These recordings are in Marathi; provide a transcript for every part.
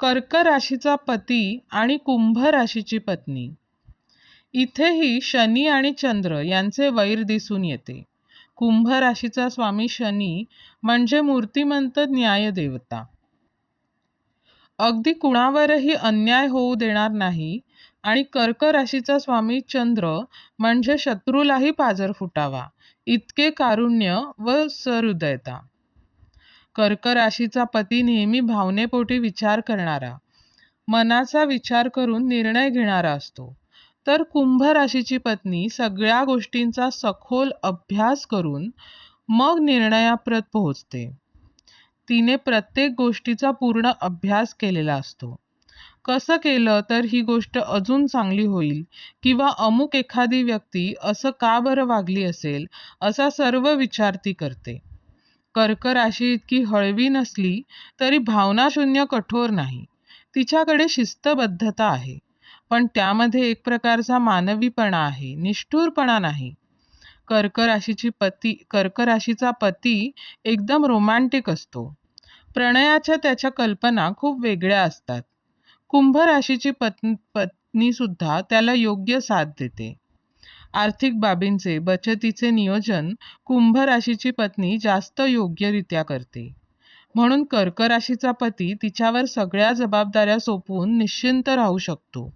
कर्क राशीचा पती आणि कुंभ राशीची पत्नी. इथेही शनी आणि चंद्र यांचे वैर दिसून येते. कुंभ राशीचा स्वामी शनी म्हणजे मूर्तिमंत न्यायदेवता. अगदी कुणावरही अन्याय होऊ देणार नाही आणि कर्क राशीचा स्वामी चंद्र म्हणजे शत्रूलाही पाजर फुटावा इतके कारुण्य व सहृदयता. कर्क राशीचा पती नेहमी भावनेपोटी विचार करणारा. मनाचा विचार करून निर्णय घेणारा असतो. तर कुंभ राशीची पत्नी सगळ्या गोष्टींचा सखोल अभ्यास करून मग निर्णयाप्रत पोहोचते. तिने प्रत्येक गोष्टीचा पूर्ण अभ्यास केलेला असतो. कसं केलं तर ही गोष्ट अजून चांगली होईल किंवा अमुक एखादी व्यक्ती असं का बरं वागली असेल असा सर्व विचार ती करते. कर्क राशी इतकी हळवी नसली तरी भावनाशून्य कठोर नाही. तिच्याकडे शिस्तबद्धता आहे. पण त्यामध्ये एक प्रकारचा मानवीपणा आहे निष्ठूरपणा नाही. कर्क राशीची पती कर्क राशीचा पती एकदम रोमॅन्टिक असतो. प्रणयाच्या त्याच्या कल्पना खूप वेगळ्या असतात. कुंभ राशीची पत्नी पत्नीसुद्धा त्याला योग्य साथ देते. आर्थिक बाबींचे बचतीचे नियोजन कुंभ राशीची पत्नी जास्त योग्यरित्या करते. म्हणून कर्क राशीचा पती तिच्यावर सगळ्या जबाबदाऱ्या सोपवून निश्चिंत राहू शकतो.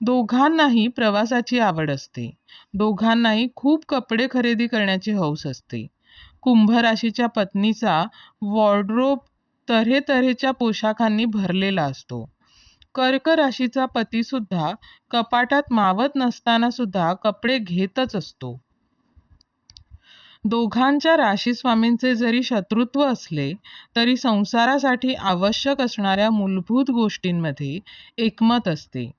दोघांनाही प्रवासाची आवड असते. दोघांनाही खूप कपडे खरेदी करण्याची हौस असते. कुंभ राशीच्या पत्नीचा वॉर्ड्रोब तऱ्हेतऱ्हेच्या पोशाखांनी भरलेला असतो. कर्क राशीचा पती सुद्धा कपाटात मावत नसताना सुद्धा कपडे घेतच असतो. दोघांच्या राशीस्वामींचे जरी शत्रुत्व असले तरी संसारासाठी आवश्यक असणाऱ्या मूलभूत गोष्टींमध्ये एकमत असते.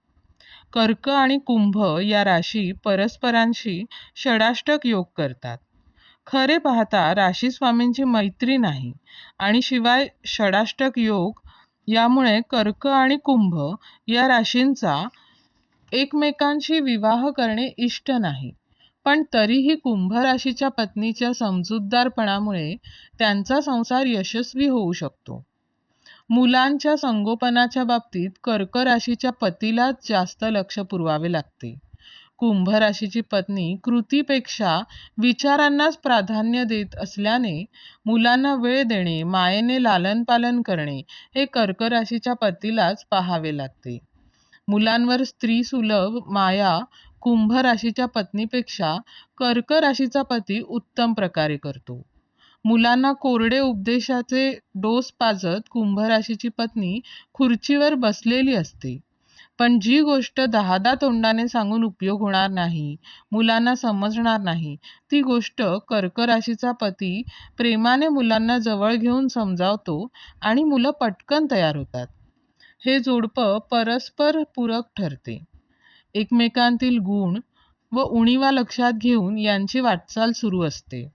कर्क आणि कुंभ या राशी परस्परांशी षडाष्टक योग करतात. खरे पाहता राशीस्वामींची मैत्री नाही आणि शिवाय षडाष्टक योग यामुळे कर्क आणि कुंभ या राशींचा एकमेकांशी विवाह करणे इष्ट नाही. पण तरीही कुंभ राशीच्या पत्नीच्या समजूतदारपणामुळे त्यांचा संसार यशस्वी होऊ शकतो. मुलांच्या संगोपनाच्या बाबतीत कर्क राशीच्या पतीलाच जास्त लक्ष पुरवावे लागते. कुंभ राशीची पत्नी कृतीपेक्षा विचारांनाच प्राधान्य देत असल्याने मुलांना वेळ देणे मायेने लालन पालन करणे हे कर्क राशीच्या पतीलाच पाहावे लागते. मुलांवर स्त्री सुलभ माया कुंभ राशीच्या पत्नीपेक्षा कर्क राशीचा पती उत्तम प्रकारे करतो. मुलांना कोरडे उपदेशाचे डोस पाजत कुंभ राशीची पत्नी खुर्चीवर बसलेली असते. पण जी गोष्ट दहादा तोंडाने सांगून उपयोग होणार नाही मुलांना समजणार नाही ती गोष्ट कर्क राशीचा पती प्रेमाने मुलांना जवळ घेऊन समजावतो आणि मुलं पटकन तयार होतात. हे जोडपं परस्पर पूरक ठरते. एकमेकांतील गुण व उणीवा लक्षात घेऊन यांची वाटचाल सुरू असते.